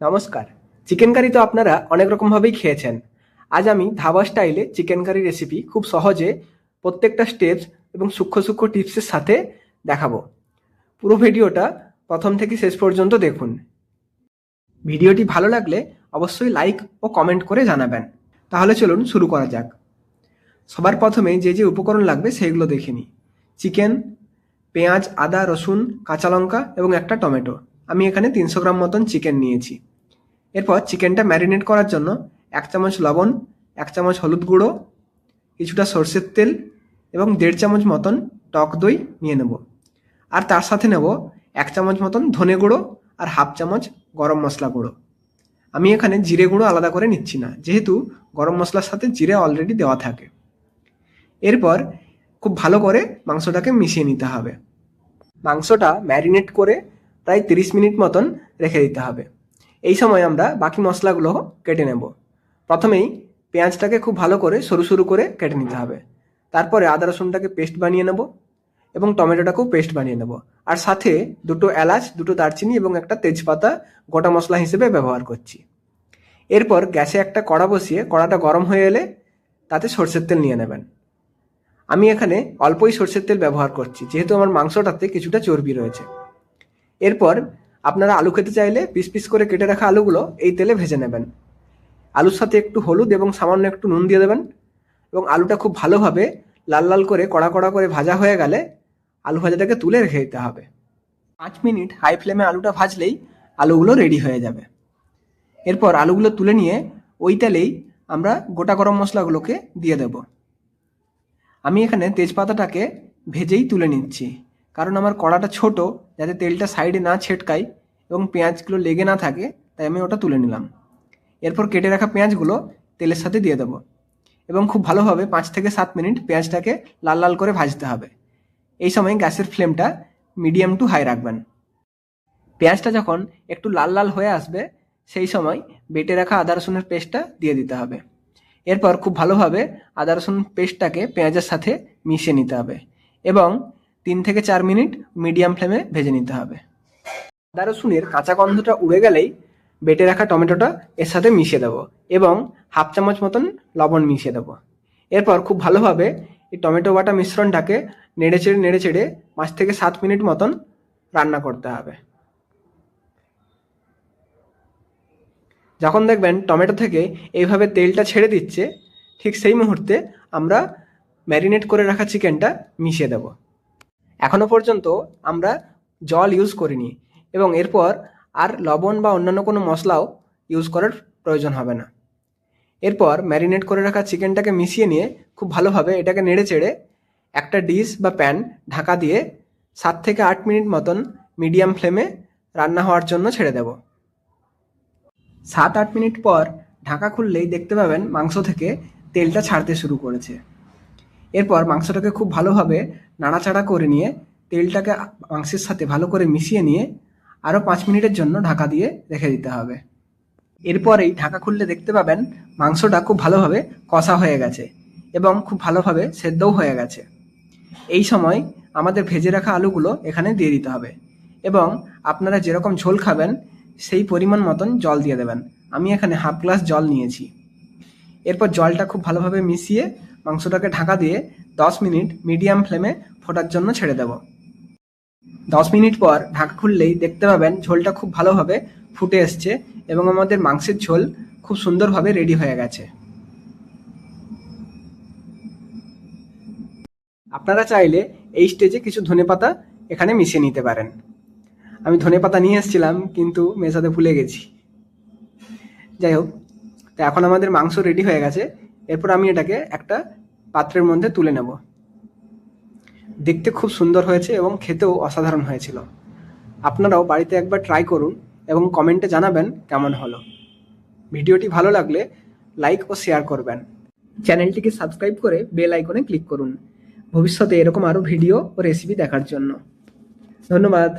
নমস্কার। Chicken curry তো আপনারা অনেক রকমভাবেই খেয়েছেন। আজ আমি ধাবা স্টাইলে চিকেন কারি রেসিপি খুব সহজে প্রত্যেকটা স্টেপস এবং সূক্ষ্ম সূক্ষ্ম টিপসের সাথে দেখাবো। পুরো ভিডিওটা প্রথম থেকে শেষ পর্যন্ত দেখুন। ভিডিওটি ভালো লাগলে অবশ্যই লাইক ও কমেন্ট করে জানাবেন। তাহলে চলুন শুরু করা যাক। সবার প্রথমে যে যে উপকরণ লাগবে সেগুলো দেখে নিই। চিকেন, পেঁয়াজ, আদা, রসুন, কাঁচা লঙ্কা এবং একটা টমেটো। আমি এখানে তিনশো গ্রাম মতন চিকেন নিয়েছি। এরপর চিকেনটা ম্যারিনেট করার জন্য এক চামচ লবণ, এক চামচ হলুদ গুঁড়ো, কিছুটা সর্ষের তেল এবং দেড় চামচ মতন টক দই নিয়ে নেব। আর তার সাথে নেব এক চামচ মতন ধনে গুঁড়ো আর হাফ চামচ গরম মশলা গুঁড়ো। আমি এখানে জিরে গুঁড়ো আলাদা করে নিচ্ছি না, যেহেতু গরম মশলার সাথে জিরে অলরেডি দেওয়া থাকে। এরপর খুব ভালো করে মাংসটাকে মিশিয়ে নিতে হবে। মাংসটা ম্যারিনেট করে প্রায় তিরিশ মিনিট মতন রেখে দিতে হবে। এই সময় আমরা বাকি মশলাগুলো কেটে নেব। প্রথমেই পেঁয়াজটাকে খুব ভালো করে সরু সরু করে কেটে নিতে হবে। তারপরে আদা রসুনটাকে পেস্ট বানিয়ে নেব এবং টমেটোটাকেও পেস্ট বানিয়ে নেব। আর সাথে দুটো এলাচ, দুটো দারচিনি এবং একটা তেজপাতা গোটা মশলা হিসেবে ব্যবহার করছি। এরপর গ্যাসে একটা কড়া বসিয়ে কড়াটা গরম হয়ে এলে তাতে সর্ষের তেল নিয়ে নেবেন। আমি এখানে অল্পই সর্ষের তেল ব্যবহার করছি, যেহেতু আমার মাংসটাতে কিছুটা চর্বি রয়েছে। এরপর আপনারা আলু খেতে চাইলে পিস পিস করে কেটে রাখা আলুগুলো এই তেলে ভেজে নেবেন। আলুর সাথে একটু হলুদ এবং সামান্য একটু নুন দিয়ে দেবেন এবং আলুটা খুব ভালোভাবে লাল লাল করে, কড়া কড়া করে ভাজা হয়ে গেলে আলু ভাজাটাকে তুলে রেখে দিতে হবে। পাঁচ মিনিট হাই ফ্লেমে আলুটা ভাজলেই আলুগুলো রেডি হয়ে যাবে। এরপর আলুগুলো তুলে নিয়ে ওই তেলেই আমরা গোটা গরম মশলাগুলোকে দিয়ে দেব। আমি এখানে তেজপাতাটাকে ভেজেই তুলে নিচ্ছি। কারণ আমার কড়াটা ছোট, যাতে তেলটা সাইডে না ছেটকায় এবং পেঁয়াজগুলো লেগে না থাকে, তাই আমি ওটা তুলে নিলাম। এরপর কেটে রাখা পেঁয়াজগুলো তেলের সাথে দিয়ে দেবো এবং খুব ভালোভাবে পাঁচ থেকে সাত মিনিট পেঁয়াজটাকে লাল লাল করে ভাজতে হবে। এই সময় গ্যাসের ফ্লেমটা মিডিয়াম টু হাই রাখবেন। পেঁয়াজটা যখন একটু লাল লাল হয়ে আসবে, সেই সময় বেটে রাখা আদা রসুনের পেস্টটা দিয়ে দিতে হবে। এরপর খুব ভালোভাবে আদা রসুন পেস্টটাকে পেঁয়াজের সাথে মিশিয়ে নিতে হবে এবং তিন থেকে চার মিনিট মিডিয়াম ফ্লেমে ভেজে নিতে হবে। আদা রসুনের কাঁচা গন্ধটা উড়ে গেলেই বেটে রাখা টমেটোটা এর সাথে মিশিয়ে দেবো এবং হাফ চামচ মতন লবণ মিশিয়ে দেবো। এরপর খুব ভালোভাবে এই টমেটো বাটা মিশ্রণটাকে নেড়ে চেড়ে নেড়ে চেড়ে পাঁচ থেকে সাত মিনিট মতন রান্না করতে হবে। যখন দেখবেন টমেটো থেকে এইভাবে তেলটা ছেড়ে দিচ্ছে, ঠিক সেই মুহূর্তে আমরা ম্যারিনেট করে রাখা চিকেনটা মিশিয়ে দেব। এখনও পর্যন্ত আমরা জল ইউজ করিনি এবং এরপর আর লবণ বা অন্যান্য কোনো মশলাও ইউজ করার প্রয়োজন হবে না। এরপর ম্যারিনেট করে রাখা চিকেনটাকে মিশিয়ে নিয়ে খুব ভালোভাবে এটাকে নেড়ে চেড়ে একটা ডিশ বা প্যান ঢাকা দিয়ে সাত থেকে আট মিনিট মতন মিডিয়াম ফ্লেমে রান্না হওয়ার জন্য ছেড়ে দেব। সাত আট মিনিট পর ঢাকা খুললেই দেখতে পাবেন মাংস থেকে তেলটা ছাড়তে শুরু করেছে। এরপর মাংসটাকে খুব ভালোভাবে নাড়াচাড়া করে নিয়ে তেলটাকে মাংসের সাথে ভালো করে মিশিয়ে নিয়ে আরও পাঁচ মিনিটের জন্য ঢাকা দিয়ে রেখে দিতে হবে। এরপরেই ঢাকা খুললে দেখতে পাবেন মাংসটা খুব ভালোভাবে কষা হয়ে গেছে এবং খুব ভালোভাবে সেদ্ধও হয়ে গেছে। এই সময় আমাদের ভেজে রাখা আলুগুলো এখানে দিয়ে দিতে হবে এবং আপনারা যেরকম ঝোল খাবেন সেই পরিমাণ মতন জল দিয়ে দেবেন। আমি এখানে হাফ গ্লাস জল নিয়েছি। এরপর জলটা খুব ভালোভাবে মিশিয়ে মাংসটাকে ঢাকা দিয়ে দশ মিনিট মিডিয়াম ফ্লেমে ফোটার জন্য ছেড়ে দেব। দশ মিনিট পর ঢাকা খুললেই দেখতে পাবেন ঝোলটা খুব ভালোভাবে ফুটে এসছে এবং আমাদের মাংসের ঝোল খুব সুন্দরভাবে রেডি হয়ে গেছে। আপনারা চাইলে এই স্টেজে কিছু ধনেপাতা এখানে মিশিয়ে নিতে পারেন। আমি ধনেপাতা নিয়ে এসেছিলাম, কিন্তু মেশাতে ভুলে গেছি। যাই হোক, তো এখন আমাদের মাংস রেডি হয়ে গেছে। এরপর আমি এটাকে একটা পাত্রের মধ্যে তুলে নেব। দেখতে খুব সুন্দর হয়েছে এবং খেতেও অসাধারণ হয়েছিল। আপনারাও বাড়িতে একবার ট্রাই করুন এবং কমেন্টে জানাবেন কেমন হলো। ভিডিওটি ভালো লাগলে লাইক ও শেয়ার করবেন। চ্যানেলটিকে সাবস্ক্রাইব করে বেল আইকনে ক্লিক করুন। ভবিষ্যতে এরকম আরও ভিডিও ও রেসিপি দেখার জন্য। ধন্যবাদ।